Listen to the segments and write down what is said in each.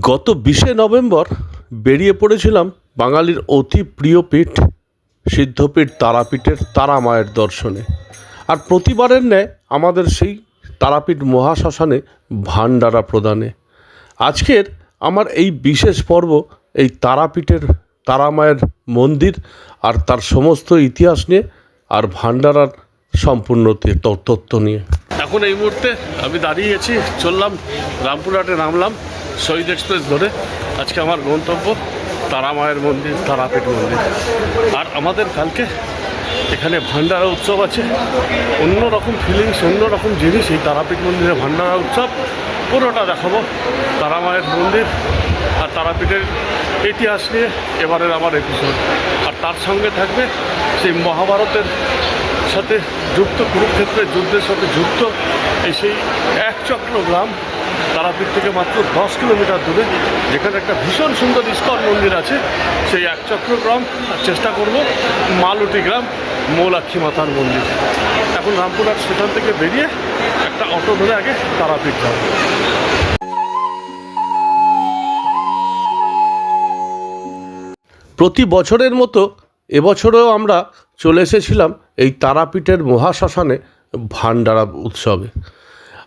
গত বিশে নভেম্বর বেরিয়ে পড়েছিলাম বাঙালির অতি প্রিয় পীঠ, সিদ্ধপীঠ তারাপীঠের তারা মায়ের দর্শনে। আর প্রতিবারের ন্যায় আমাদের সেই তারাপীঠ মহাশ্মশানে ভান্ডারা প্রদানে। আজকের আমার এই বিশেষ পর্ব এই তারাপীঠের তারা মায়ের মন্দির আর তার সমস্ত ইতিহাস নিয়ে আর ভান্ডারার সম্পূর্ণ তে- ত- তথ্য নিয়ে। এখন এই মুহূর্তে আমি দাঁড়িয়ে চললাম, রামপুরহাটে নামলাম। শহীদ এক্সপ্রেস ধরে আজকে আমার গন্তব্য তারা মায়ের মন্দির তারাপীঠ মন্দির। আর আমাদের কালকে এখানে ভান্ডারা উৎসব আছে। অন্য রকম ফিলিংস অন্য রকম জিনিস এই তারাপীঠ মন্দিরে ভান্ডারা উৎসব, পুরোটা দেখাবো। তারা মায়ের মন্দির আর তারাপীঠের ইতিহাস নিয়ে এবারের আমার এপিসোড আর তার সঙ্গে থাকবে সেই মহাভারতের সাথে যুক্ত, কুরুক্ষেত্রের যুদ্ধের সাথে যুক্ত এই সেই এক চক্র গ্রাম তারাপীঠ থেকে মাত্র দশ কিলোমিটার দূরে, যেখানে একটা ভীষণ সুন্দর ইস্কন মন্দির আছে। সেই এক চক্র গ্রাম আর চেষ্টা করব মালুটি গ্রাম, মৌলাক্ষী মাতার মন্দির। এখন রামপুরহাট স্টেশন থেকে বেরিয়ে একটা অটো ধরে আগে তারাপীঠ যাব। প্রতি বছরের মতো এবছরেও আমরা চলে এসেছিলাম এই তারাপীঠের মহাশ্মশানে ভান্ডারা উৎসবে।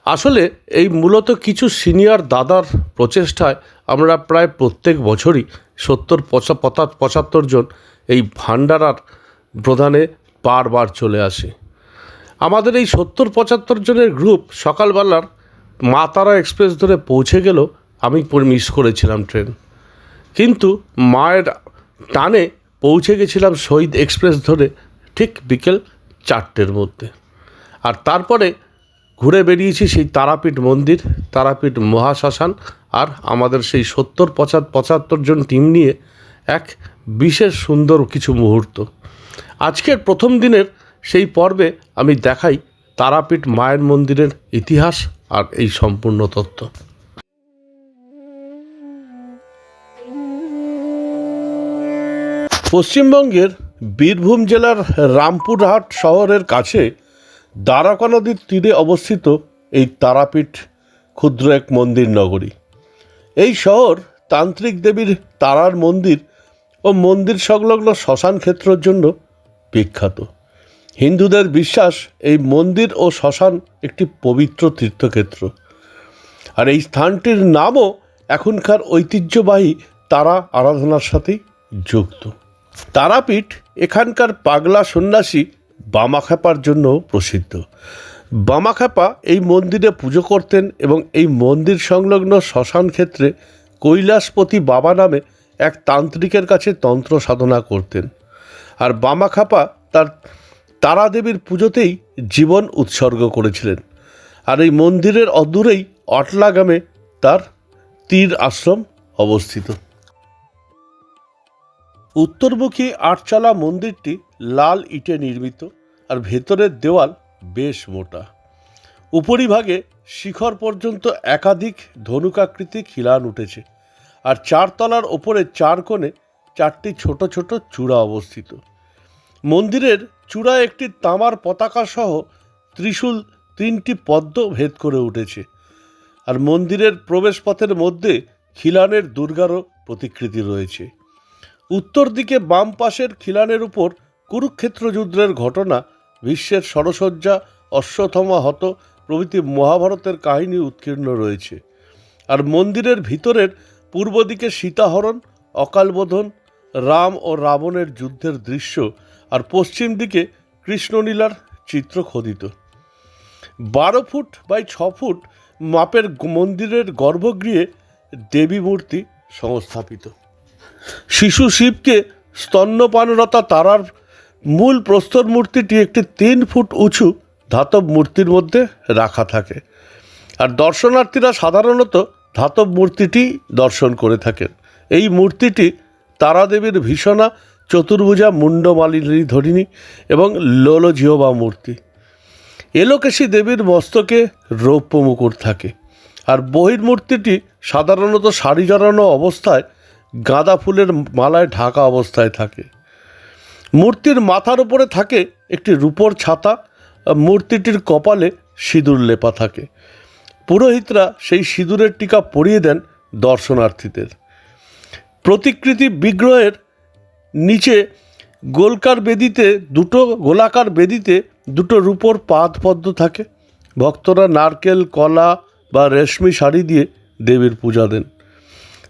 আসলে এই মূলত কিছু সিনিয়র দাদার প্রচেষ্টায় আমরা প্রায় প্রত্যেক বছরই সত্তর, পঁচা, পঁচা- পঁচাত্তর জন এই ভান্ডারার প্রধানে বারবার চলে আসে। আমাদের এই সত্তর, পঁচাত্তর জনের গ্রুপ সকালবেলার মা তারা এক্সপ্রেস ধরে পৌঁছে গেল, আমি মিস করেছিলাম ট্রেন কিন্তু মায়ের টানে পৌঁছে গেছিলাম শহীদ এক্সপ্রেস ধরে ঠিক বিকেল চারটের মধ্যে। আর তারপরে ঘুরে বেরিয়েছি সেই তারাপীঠ মন্দির, তারাপীঠ মহাশ্মশান আর আমাদের সেই সত্তর, পঁচাত, পঁচাত্তর জন টিম নিয়ে এক বিশেষ সুন্দর কিছু মুহূর্ত। আজকের প্রথম দিনের সেই পর্বে আমি দেখাই তারাপীঠ মায়ের মন্দিরের ইতিহাস আর এই সম্পূর্ণ তথ্য পশ্চিমবঙ্গের বীরভূম জেলার রামপুরহাট শহরের কাছে দ্বারকা নদীর তীরে অবস্থিত এই তারাপীঠ ক্ষুদ্র এক মন্দির নগরী। এই শহর তান্ত্রিক দেবীর তারার মন্দির ও মন্দির সংলগ্ন শ্মশান ক্ষেত্রের জন্য বিখ্যাত। হিন্দুদের বিশ্বাস এই মন্দির ও শ্মশান একটি পবিত্র তীর্থক্ষেত্র। আর এই স্থানটির নামও এখনকার ঐতিহ্যবাহী তারা আরাধনার সাথেই যুক্ত। তারাপীঠ এখানকার পাগলা সন্ন্যাসী বামাখ্যাপার জন্য প্রসিদ্ধ। বামাখ্যাপা এই মন্দিরে পুজো করতেন এবং এই মন্দির সংলগ্ন শ্মশান ক্ষেত্রে কৈলাসপতি বাবা নামে এক তান্ত্রিকের কাছে তন্ত্র সাধনা করতেন। আর বামাখ্যাপা তার তারা দেবীর পুজোতেই জীবন উৎসর্গ করেছিলেন। আর এই মন্দিরের অদূরেই অটলা গ্রামে তার তীর আশ্রম অবস্থিত। উত্তরমুখী আটচালা মন্দিরটি লাল ইটে নির্মিত। আর ভেতরের দেওয়াল বেশ মোটা। উপরিভাগে শিখর পর্যন্ত একাধিক ধনুকাকৃতি খিলান উঠেছে আর চারতলার ওপরে চার কোণে চারটি ছোট ছোট চূড়া অবস্থিত। মন্দিরের চূড়ায় একটি তামার পতাকা সহ ত্রিশূল তিনটি পদ্ম ভেদ করে উঠেছে আর মন্দিরের প্রবেশপথের মধ্যে খিলানের দুর্গারও প্রতিকৃতি রয়েছে। উত্তর দিকে বাম পাশের খিলানের উপর কুরুক্ষেত্র যুদ্ধের ঘটনা বিশ্বের সরসজ্জা অশ্বথমা হত প্রভৃতি মহাভারতের কাহিনী উৎকীর্ণ রয়েছে। আর মন্দিরের ভিতরের পূর্ব দিকে সীতাহরণ, অকালবোধন, রাম ও রাবণের যুদ্ধের দৃশ্য আর পশ্চিম দিকে কৃষ্ণনীলার চিত্র খোদিত। বারো ফুট বাই ছ ফুট মাপের মন্দিরের গর্ভগৃহে দেবী মূর্তি সংস্থাপিত। শিশু শিবকে স্তন্যপানরতা তারার মূল প্রস্তর মূর্তিটি একটি তিন ফুট উঁচু ধাতব মূর্তির মধ্যে রাখা থাকে। আর দর্শনার্থীরা সাধারণত ধাতব মূর্তিটি দর্শন করে থাকেন। এই মূর্তিটি তারাদেবীর ভীষণা চতুর্ভুজা মুন্ডমালিনী ধরিণী এবং লোলজিহবা মূর্তি। এলোকেশী দেবীর মস্তকে রৌপ্য মুকুট থাকে। আর বহির্মূর্তিটি সাধারণত শাড়ি জড়ানো অবস্থায় গাঁদা ফুলের মালায় ঢাকা অবস্থায় থাকে। মূর্তির মাথার উপরে থাকে একটি রূপোর ছাতা মূর্তিটির কপালে সিঁদুর লেপা থাকে। পুরোহিতরা সেই সিঁদুরের টিকা পরিয়ে দেন দর্শনার্থীদের। প্রতিকৃতি বিগ্রহের নিচে গোলকার বেদিতে দুটো, গোলাকার বেদিতে দুটো রূপোর পাদ পদ্ম থাকে। ভক্তরা নারকেল, কলা বা রেশমি শাড়ি দিয়ে দেবীর পূজা দেন।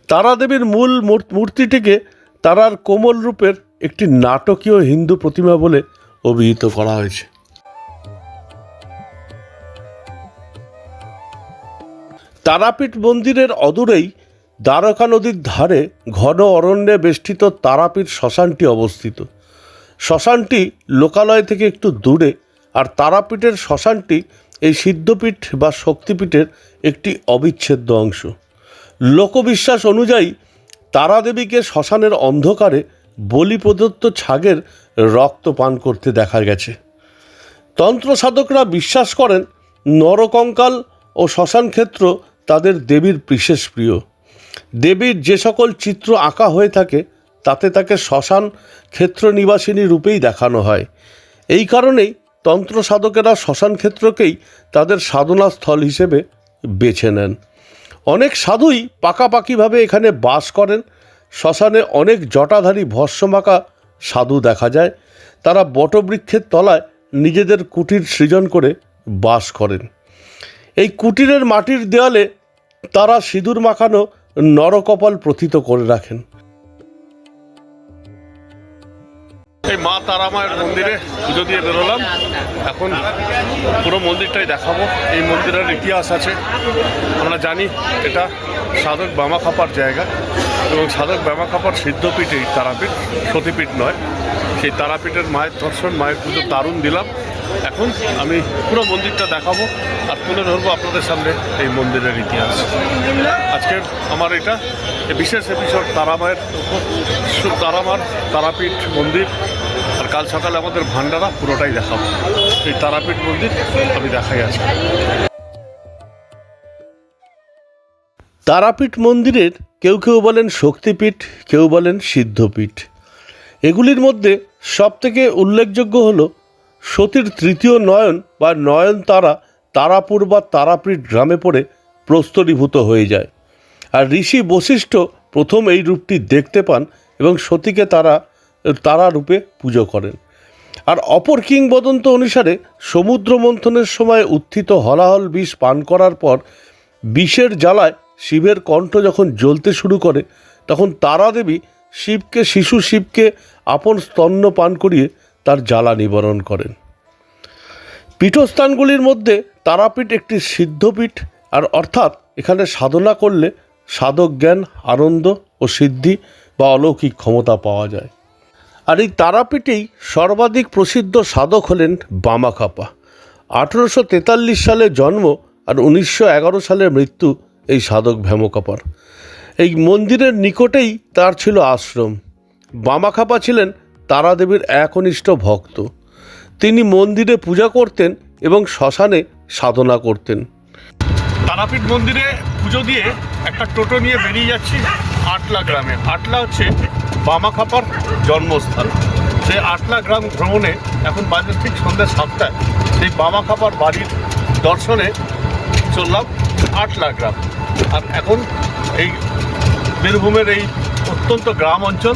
তারা দেবীর মূল মূর- মূর্তিটিকে তারার কোমল রূপের একটি নাটকীয় হিন্দু প্রতিমা বলে অভিহিত করা হয়েছে। তারাপীঠ মন্দিরের অদূরেই দ্বারকা নদীর ধারে ঘন অরণ্যে বেষ্টিত তারাপীঠ শ্মশানটি অবস্থিত। শ্মশানটি লোকালয় থেকে একটু দূরে, আর তারাপীঠের শ্মশানটি এই সিদ্ধপীঠ বা শক্তিপীঠের একটি অবিচ্ছেদ্য অংশ। লোকবিশ্বাস অনুযায়ী তারাদেবীকে শ্মশানের অন্ধকারে বলি প্রদত্ত ছাগের রক্ত পান করতে দেখা গেছে। তন্ত্র সাধকরা বিশ্বাস করেন, নরকঙ্কাল ও শ্মশানক্ষেত্র তাদের দেবীর বিশেষ প্রিয়। দেবীর যে সকল চিত্র আঁকা হয়ে থাকে, তাতে তাকে শ্মশান ক্ষেত্র নিবাসিনী রূপেই দেখানো হয়। এই কারণেই তন্ত্র সাধকেরা শ্মশান ক্ষেত্রকেই তাদের সাধনা স্থল হিসেবে বেছে নেন। অনেক সাধুই পাকাপাকিভাবে এখানে বাস করেন শ্মশানে অনেক জটাধারী ভস্মমাকা সাধু দেখা যায়। তারা বটবৃক্ষের তলায় নিজেদের কুটির সৃজন করে বাস করেন। এই কুটিরের মাটির দেওয়ালে তারা সিঁদুর মাখানো নরকপাল প্রথিত করে রাখেন। এই মা তারামায়ের মন্দিরে পুজো দিয়ে বেরোলাম। এখন পুরো মন্দিরটাই দেখাবো। এই মন্দিরের ইতিহাস আছে। আমরা জানি এটা সাধক বামা খাপার জায়গা। এবং সাধক বামা খাপার সিদ্ধপীঠ এই তারাপীঠ, সতীপীঠ নয়। সেই তারাপীঠের মায়ের দর্শন, মায়ের পুজো দারুণ দিলাম। এখন আমি পুরো মন্দিরটা দেখাবো আর তুলে ধরবো আপনাদের সামনে এই মন্দিরের ইতিহাস। আজকের আমার এটা বিশেষ এপিসোড তারামায়ের তারামার তারাপীঠ মন্দির আর কাল সকালে আমাদের ভান্ডারা পুরোটাই দেখাবো। এই তারাপীঠ মন্দির আমি দেখাই আজকে। তারাপীঠ মন্দিরের কেউ কেউ বলেন শক্তিপীঠ, কেউ বলেন সিদ্ধপীঠ। এগুলির মধ্যে সবথেকে উল্লেখযোগ্য হল সতীর তৃতীয় নয়ন বা নয়ন তারা তারাপুর বা তারাপীঠ গ্রামে পড়ে প্রস্তরীভূত হয়ে যায়। আর ঋষি বশিষ্ঠ প্রথম এই রূপটি দেখতে পান এবং সতীকে তারা তারা রূপে পুজো করেন। আর অপর কিংবদন্ত অনুসারে সমুদ্র মন্থনের সময় উত্থিত হলাহল বিষ পান করার পর বিষের জ্বালায় শিবের কণ্ঠ যখন জ্বলতে শুরু করে, তখন তারা দেবী শিবকে, শিশু শিবকে আপন স্তন্য পান করিয়ে তার জ্বালা নিবারণ করেন। পীঠস্থানগুলির মধ্যে তারাপীঠ একটি সিদ্ধপীঠ, আর অর্থাৎ এখানে সাধনা করলে সাধক জ্ঞান, আনন্দ ও সিদ্ধি বা অলৌকিক ক্ষমতা পাওয়া যায়। আর এই তারাপীঠেই সর্বাধিক প্রসিদ্ধ সাধক হলেন বামাখাপা আঠেরোশো তেতাল্লিশ সালে জন্ম আর উনিশশো এগারো সালে মৃত্যু এই সাধক ভ্যামকাপার এই মন্দিরের নিকটেই তার ছিল আশ্রম। বামাখাপা ছিলেন তারাদেবীর একনিষ্ঠ ভক্ত। তিনি মন্দিরে পূজা করতেন এবং শ্মশানে সাধনা করতেন। তারাপীঠ মন্দিরে পুজো দিয়ে একটা টোটো নিয়ে বেরিয়ে যাচ্ছি আটলা গ্রামে। আটলা হচ্ছে বামাখাপার জন্মস্থান। সেই আটলা গ্রাম ভ্রমণে এখন বাজে ঠিক সন্ধ্যা সাতটায় সেই বামাখাপার বাড়ির দর্শনে চললাম আটলা গ্রাম। আর এখন এই বীরভূমের এই অত্যন্ত গ্রাম অঞ্চল,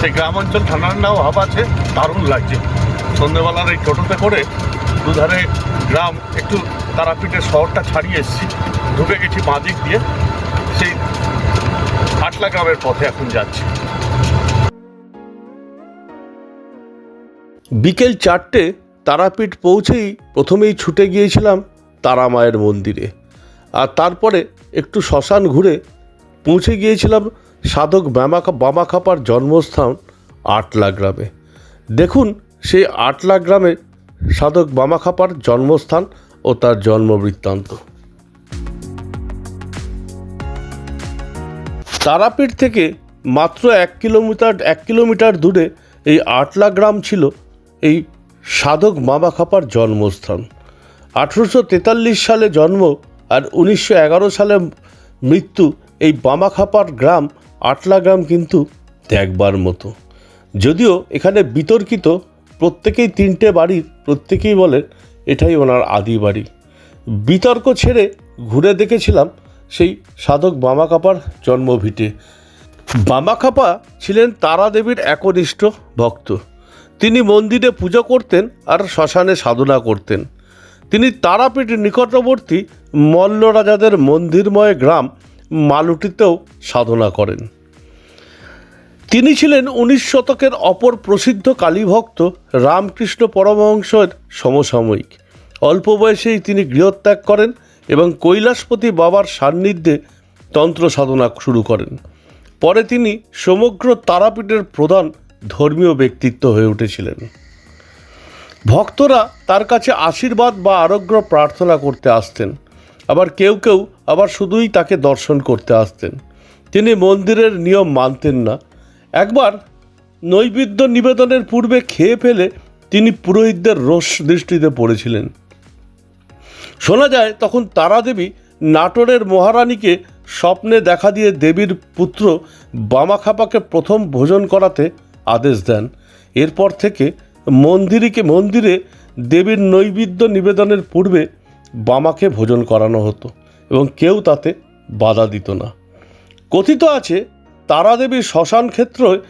সেই গ্রাম অঞ্চল ঠান্ডা ঠান্ডাও হাওয়া আছে, দারুণ লাগছে। সন্ধ্যেবেলার এই টোটোতে করে দুধারে গ্রাম একটু তারাপীঠের শহরটা ছাড়িয়ে এসেছি, ঢুকে গেছি বাঁদিক দিয়ে, সেই আটলা গ্রামের পথে এখন যাচ্ছি। বিকেল চারটে তারাপীঠ পৌঁছেই প্রথমেই ছুটে গিয়েছিলাম তারা মায়ের মন্দিরে। আর তারপরে একটু শ্মশান ঘুরে পৌঁছে গিয়েছিলাম সাধক বামাখা, বামাখাপার জন্মস্থান আটলা গ্রামে। দেখুন, সেই আটলা গ্রামে সাধক বামাখাপার জন্মস্থান ও তার জন্ম বৃত্তান্ত তারাপীঠ থেকে মাত্র এক কিলোমিটার এক কিলোমিটার দূরে এই আটলা গ্রাম ছিল এই সাধক মামা খাপার জন্মস্থান। আঠেরোশো তেতাল্লিশ সালে জন্ম আর উনিশশো এগারো সালে মৃত্যু এই বামাখাপার গ্রাম, আটলা গ্রাম কিন্তু দেখবার মতো। যদিও এখানে বিতর্কিত, প্রত্যেকেই তিনটে বাড়ির প্রত্যেকেই বলেন এটাই ওনার আদি বাড়ি। বিতর্ক ছেড়ে ঘুরে দেখেছিলাম সেই সাধক বামাকাপার জন্মভিটে। বামাকাপা ছিলেন তারা দেবীর একনিষ্ঠ ভক্ত। তিনি মন্দিরে পুজো করতেন আর শ্মশানে সাধনা করতেন। তিনি তারাপীঠ নিকটবর্তী মল্ল রাজাদের মন্দিরময় গ্রাম মালুটিতেও সাধনা করেন। তিনি ছিলেন উনিশ শতকের অপর প্রসিদ্ধ কালীভক্ত রামকৃষ্ণ পরমহংসের সমসাময়িক। অল্প বয়সেই তিনি গৃহত্যাগ করেন এবং কৈলাসপতি বাবার সান্নিধ্যে তন্ত্র সাধনা শুরু করেন। পরে তিনি সমগ্র তারাপীঠের প্রধান ধর্মীয় ব্যক্তিত্ব হয়ে উঠেছিলেন। ভক্তরা তার কাছে আশীর্বাদ বা আরোগ্য প্রার্থনা করতে আসতেন। আবার কেউ কেউ আবার শুধুই তাকে দর্শন করতে আসতেন। তিনি মন্দিরের নিয়ম মানতেন না। একবার নৈবেদ্য নিবেদনের পূর্বে খেয়ে ফেলে তিনি পুরোহিতদের রোষ দৃষ্টিতে পড়েছিলেন। শোনা যায়, তখন তারাদেবী নাটোরের মহারানীকে স্বপ্নে দেখা দিয়ে দেবীর পুত্র বামাখাপাকে প্রথম ভোজন করাতে আদেশ দেন। এরপর থেকে মন্দিরকে মন্দিরে দেবীর নৈবেদ্য নিবেদনের পূর্বে বামাকে ভোজন করানো হতো এবং কেউ তাতে বাধা দিত না। কথিত আছে তারাদেবীর শ্মশান ক্ষেত্রে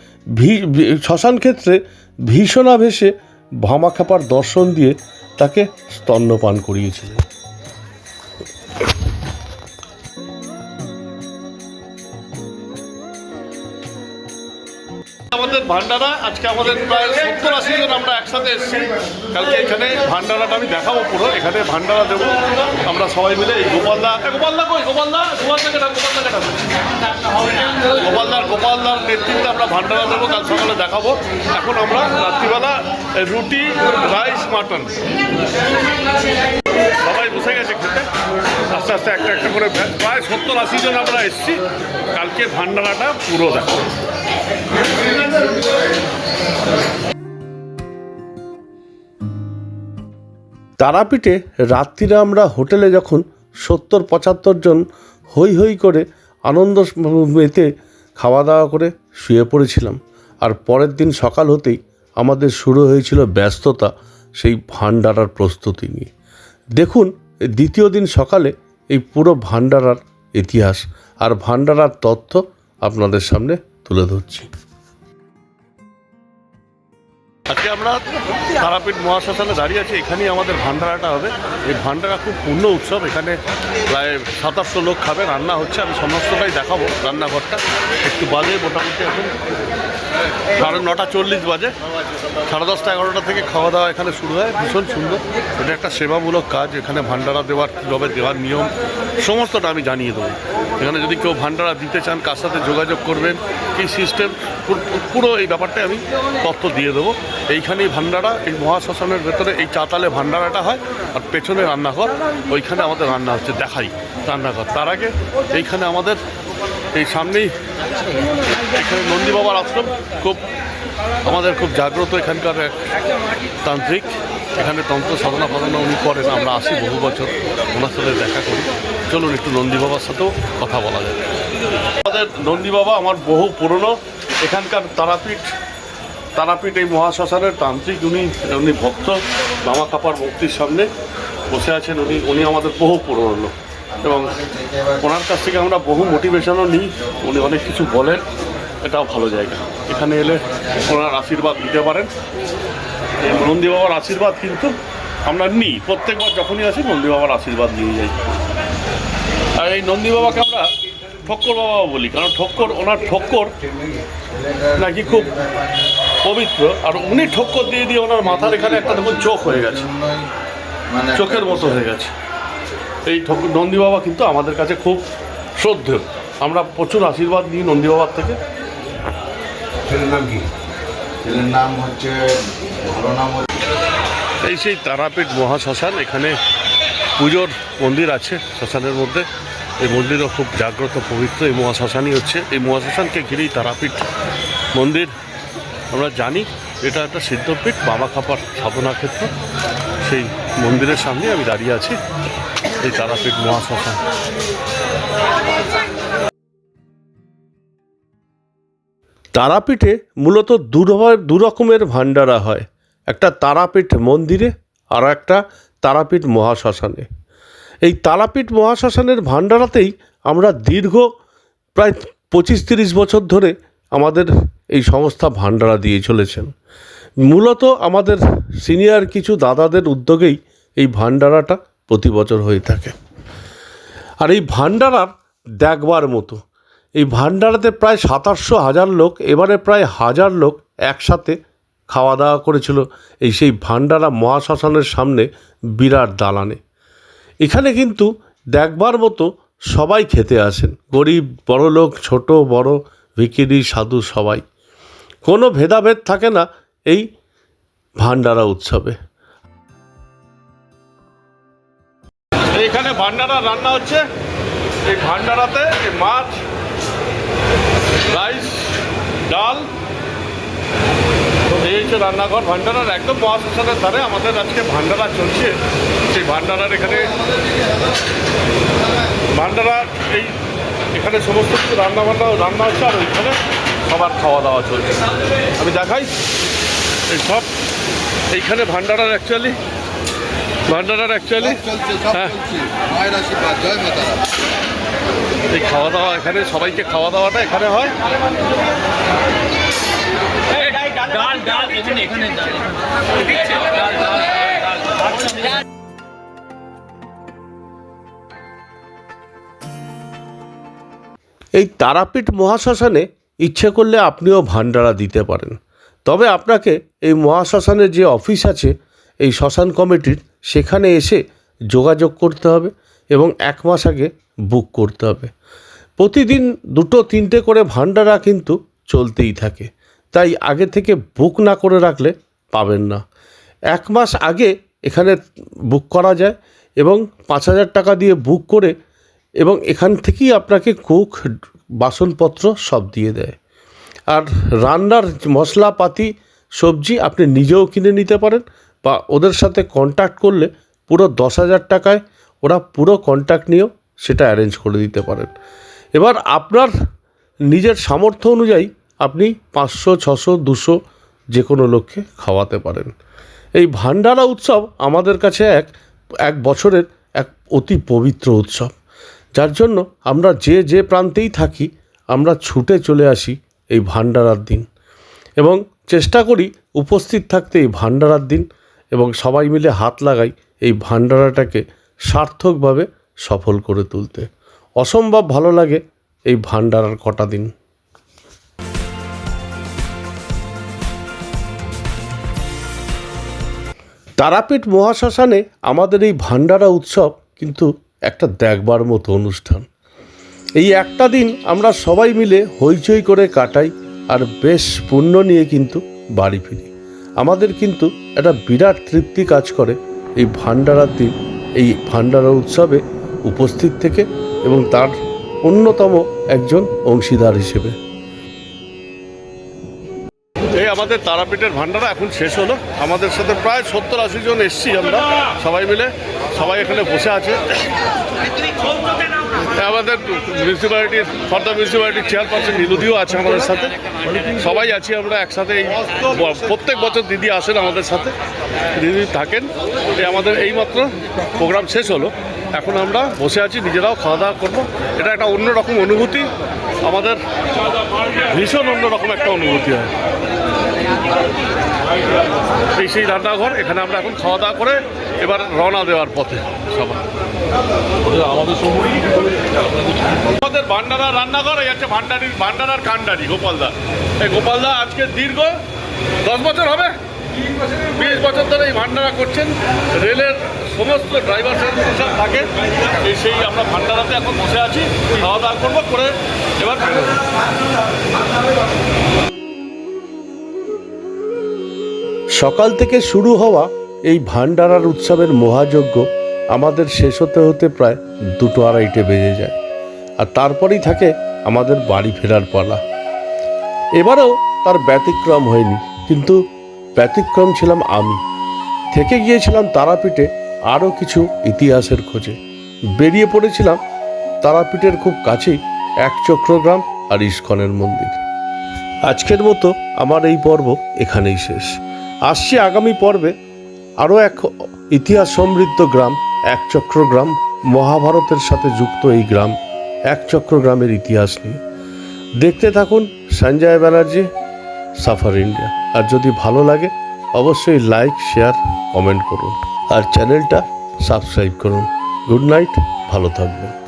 শ্মশান ক্ষেত্রে ভীষণাবেশে ভামাখাপার দর্শন দিয়ে তাকে স্তন্যপান করিয়েছিলেন। আমাদের ভান্ডারা, আজকে আমাদের প্রায় সত্তর আশি জন আমরা একসাথে এসেছি। কালকে এখানে ভান্ডারাটা আমি দেখাবো পুরো, এখানে ভান্ডারা দেবো। আমরা সবাই মিলে এই গোপালদা গোপালদা কই? গোপালদা? গোপালদাকে ডাক গোপালদাকে ডাক গোপালদার গোপালদার নেতৃত্বে আমরা ভান্ডারা দেবো, কাল সকালে দেখাবো। এখন আমরা রাত্রিবেলা রুটি, রাইস, মাটন। বসে গেছে খেতে। আস্তে আস্তে একটা একটা করে প্রায় সত্তর আশি জন আমরা কালকে ভান্ডারাটা পুরো দেখো। তারাপীঠে রাত্রিরে আমরা হোটেলে যখন সত্তর, পঁচাত্তর জন হই হই করে আনন্দ মেতে খাওয়া দাওয়া করে শুয়ে পড়েছিলাম, আর পরের দিন সকাল হতেই আমাদের শুরু হয়েছিল ব্যস্ততা সেই ভান্ডারার প্রস্তুতি নিয়ে। দেখুন, দ্বিতীয় দিন সকালে এই পুরো ভান্ডারার ইতিহাস আর ভান্ডারার তথ্য আপনাদের সামনে তুলে ধরছি। আজকে আমরা তারাপীঠ মহাশ্মশানে দাঁড়িয়ে আছি, এখানেই আমাদের ভান্ডারাটা হবে। এই ভান্ডারা খুব পূর্ণ উৎসব, এখানে প্রায় সাতাশশো লোক খাবে, রান্না হচ্ছে, আমি সমস্তটাই দেখাবো রান্নাঘরটা। একটু বাজে মোটামুটি এখন, সাড়ে নটা চল্লিশ বাজে। সাড়ে দশটা এগারোটা থেকে খাওয়া দাওয়া এখানে শুরু হয়, ভীষণ সুন্দর। এটা একটা সেবামূলক কাজ, এখানে ভান্ডারা দেওয়ার, কীভাবে দেওয়ার নিয়ম সমস্তটা আমি জানিয়ে দেবো। এখানে যদি কেউ ভান্ডারা দিতে চান, কার সাথে যোগাযোগ করবেন, কী সিস্টেম পুরো এই ব্যাপারটা আমি তথ্য দিয়ে দেবো। এইখানেই ভান্ডারা এই মহাশ্মশানের ভেতরে এই চাতালে ভান্ডারাটা হয়, আর পেছনে রান্নাঘর, ওইখানে আমাদের রান্না হচ্ছে, দেখাই রান্নাঘর। তার আগে এইখানে আমাদের এই সামনেই এখানে নন্দী বাবার আশ্রম, খুব আমাদের খুব জাগ্রত এখানকার এক তান্ত্রিক। এখানে তন্ত্র সাধনা ফাধনা উনি করেন, আমরা আসি বহু বছর, ওনার সাথে দেখা করি। চলুন একটু নন্দী বাবার সাথেও কথা বলা যায়। আমাদের নন্দী বাবা আমার বহু পুরনো। এখানকার তারাপীঠ তারাপীঠ এই মহাশ্মশানের তান্ত্রিক, উনি উনি ভক্ত। বামা কাপার মূর্তির সামনে বসে আছেন উনি উনি আমাদের বহু পুরনো। লোক এবং ওনার কাছ থেকে আমরা বহু মোটিভেশনও নিই, উনি অনেক কিছু বলেন, এটাও ভালো জায়গা। এখানে এলে ওনার আশীর্বাদ নিতে পারেন। এই নন্দী বাবার আশীর্বাদ কিন্তু আমরা নিই, প্রত্যেকবার যখনই আসি নন্দী বাবার আশীর্বাদ নিয়ে যাই। আর এই নন্দী বাবাকে আমরা ঠক্কর বাবাও বলি কারণ ঠক্কর ওনার ঠক্কর নাকি খুব পবিত্র আর উনি ঠক্কর দিয়ে দিয়ে ওনার মাথার এখানে একটা দেখুন চোখ হয়ে গেছে। চোখের মতো হয়ে গেছে। এই ঠক্কর নন্দী বাবা কিন্তু আমাদের কাছে খুব শ্রদ্ধেয়। আমরা প্রচুর আশীর্বাদ নিই নন্দী বাবার থেকে। ছেলের নাম কি? ছেলের নাম হচ্ছে ভালো নাম হচ্ছে এই সেই তারাপীঠ মহাশ্মশান এখানে পুজোর মন্দির আছে শ্মশানের মধ্যে। এই মন্দিরও খুব জাগ্রত, পবিত্র। এই মহাশ্মশানই হচ্ছে। এই মহাশ্মশানকে ঘিরেই তারাপীঠ মন্দির। আমরা জানি এটা একটা সিদ্ধপীঠ, বাবা খাপার সাধনা ক্ষেত্র। সেই মন্দিরের সামনে আমি দাঁড়িয়ে আছি, এই তারাপীঠ মহাশ্মশান। তারাপীঠে মূলত দুরভার দুরকমের ভান্ডারা হয়। একটা তারাপীঠ মন্দিরে, আর একটা তারাপীঠ মহাশ্মশানে। এই তারাপীঠ মহাশ্মশানের ভান্ডারাতেই আমরা দীর্ঘ প্রায় পঁচিশ তিরিশ বছর ধরে আমাদের এই সংস্থা ভান্ডারা দিয়ে চলেছেন। মূলত আমাদের সিনিয়র কিছু দাদাদের উদ্যোগেই এই ভান্ডারাটা প্রতি বছর হয়ে থাকে। আর এই ভান্ডারার দেখবার মতো, এই ভান্ডারাতে প্রায় সাতাশশো হাজার লোক, এবারে প্রায় হাজার লোক একসাথে খাওয়া দাওয়া করেছিল এই সেই ভান্ডারা মহাশ্মশানের সামনে বিরাট দালানে। এখানে কিন্তু দেখবার মতো সবাই খেতে আসেন। গরিব বড় লোক ছোট, বড়, ভিকিরি, সাধু সবাই। কোনো ভেদাভেদ থাকে না এই ভান্ডারা উৎসবে। এইখানে ভান্ডারা রান্না হচ্ছে। এই ভান্ডারাতে মাছ, রাইস, ডাল হচ্ছে রান্নাঘর। ভান্ডারার একদম মহাশ্মশানের ধারে আমাদের আজকে ভান্ডারা চলছে। সেই ভান্ডারার এখানে ভান্ডারা এই এখানে সমস্ত কিছু রান্না বান্না রান্না হচ্ছে আর ওইখানে সবার খাওয়া দাওয়া চলছে। আমি দেখাই। এই সব এইখানে ভান্ডারার অ্যাকচুয়ালি ভান্ডারার অ্যাকচুয়ালি হ্যাঁ। এই খাওয়া দাওয়া এখানে সবাইকে খাওয়া দাওয়াটা এখানে হয়। ডাল ডাল এখানে এখানে ডাল এই তারাপীঠ মহাশ্মশানে ইচ্ছে করলে আপনিও ভান্ডারা দিতে পারেন। তবে আপনাকে এই মহাশ্মশানের যে অফিস আছে, এই শ্মশান কমিটির, সেখানে এসে যোগাযোগ করতে হবে এবং এক মাস আগে বুক করতে হবে। প্রতিদিন দুটো, তিনটে করে ভান্ডারা কিন্তু চলতেই থাকে। তাই আগে থেকে বুক না করে রাখলে পাবেন না। এক মাস আগে এখানে বুক করা যায় এবং পাঁচ হাজার টাকা দিয়ে বুক করে এবং এখান থেকেই আপনাকে কুক বাসনপত্র সব দিয়ে দেয়। আর রান্নার মশলাপাতি, সবজি আপনি নিজেও কিনে নিতে পারেন বা ওদের সাথে কন্ট্যাক্ট করলে পুরো দশ হাজার টাকায় ওরা পুরো কন্ট্যাক্ট নিয়েও সেটা অ্যারেঞ্জ করে দিতে পারেন। এবার আপনার নিজের সামর্থ্য অনুযায়ী আপনি পাঁচশো, ছশো, দুশো যে কোনো লোককে খাওয়াতে পারেন। এই ভান্ডারা উৎসব আমাদের কাছে এক এক বছরের এক অতি পবিত্র উৎসব। যার জন্য আমরা যে যে প্রান্তেই থাকি, আমরা ছুটে চলে আসি এই ভান্ডারার দিন। এবং চেষ্টা করি উপস্থিত থাকতে এই ভান্ডারার দিন এবং সবাই মিলে হাত লাগাই এই ভান্ডারাটাকে সার্থকভাবে সফল করে তুলতে। অসম্ভব ভালো লাগে এই ভান্ডারার কটা দিন। তারাপীঠ মহাশ্মশানে আমাদের এই ভান্ডারা উৎসব কিন্তু একটা দেখবার মতো অনুষ্ঠান। এই একটা দিন আমরা সবাই মিলে হইচই করে কাটাই আর বেশ পুণ্য নিয়ে কিন্তু বাড়ি ফিরি। আমাদের কিন্তু একটা বিরাট তৃপ্তি কাজ করে এই ভান্ডারার দিন, এই ভান্ডারা উৎসবে উপস্থিত থেকে এবং তার অন্যতম একজন অংশীদার হিসেবে। এই আমাদের তারাপীঠের ভান্ডারা এখন শেষ হলো। আমাদের সাথে প্রায় সত্তর আশি জন এসছি আমরা, সবাই মিলে। সবাই এখানে বসে আছে। আমাদের মিউনিসিপ্যালিটির ফর্দা মিউনিসিপ্যালিটির চেয়ারপারসন নীলুদিও আছে আমাদের সাথে। সবাই আছি আমরা একসাথে এই প্রত্যেক বছর দিদি আসেন আমাদের সাথে। দিদি থাকেন। আমাদের এইমাত্র প্রোগ্রাম শেষ হলো। এখন আমরা বসে আছি, নিজেরাও খাওয়া দাওয়া করব। এটা একটা অন্যরকম অনুভূতি। আমাদের ভীষণ অন্যরকম একটা অনুভূতি হয়। এই সেই রান্নাঘর, এখানে আমরা এখন খাওয়া দাওয়া করে এবার রওনা দেওয়ার পথে সবাই। আমাদের ভান্ডারা রান্নাঘর, এই হচ্ছে ভান্ডারির ভান্ডারার কান্ডারি, গোপালদা। এই গোপালদা আজকে দীর্ঘ দশ বছর হবে? বিশ বছর ধরে এই ভান্ডারা করছেন। রেলের সমস্ত ড্রাইভার সব থাকে। এই সেই আমরা ভান্ডারাতে এখন বসে আছি। খাওয়া দাওয়া করব, করে এবার সকাল থেকে শুরু হওয়া এই ভান্ডারার উৎসবের মহাযজ্ঞ আমাদের শেষ হতে হতে প্রায় দুটো আড়াইটে বেজে যায়। আর তারপরেই থাকে আমাদের বাড়ি ফেরার পালা। এবারেও তার ব্যতিক্রম হয়নি, কিন্তু ব্যতিক্রম ছিলাম আমি। থেকে গিয়েছিলাম তারাপীঠে আরও কিছু ইতিহাসের খোঁজে। বেরিয়ে পড়েছিলাম তারাপীঠের খুব কাছেই এক চক্রগ্রাম আর ইস্কনের মন্দির। আজকের মতো আমার এই পর্ব এখানেই শেষ। আসছি আগামী পর্বে আরও এক ইতিহাস সমৃদ্ধ গ্রাম, এক চক্রগ্রাম মহাভারতের সাথে যুক্ত এই গ্রাম, এক চক্র গ্রামের ইতিহাস নিয়ে। দেখতে থাকুন সঞ্জয় ব্যানার্জি, সাফার ইন্ডিয়া। আর যদি ভালো লাগে, অবশ্যই লাইক, শেয়ার, কমেন্ট করুন। আর চ্যানেলটা সাবস্ক্রাইব করুন। গুড নাইট, ভালো থাকবেন।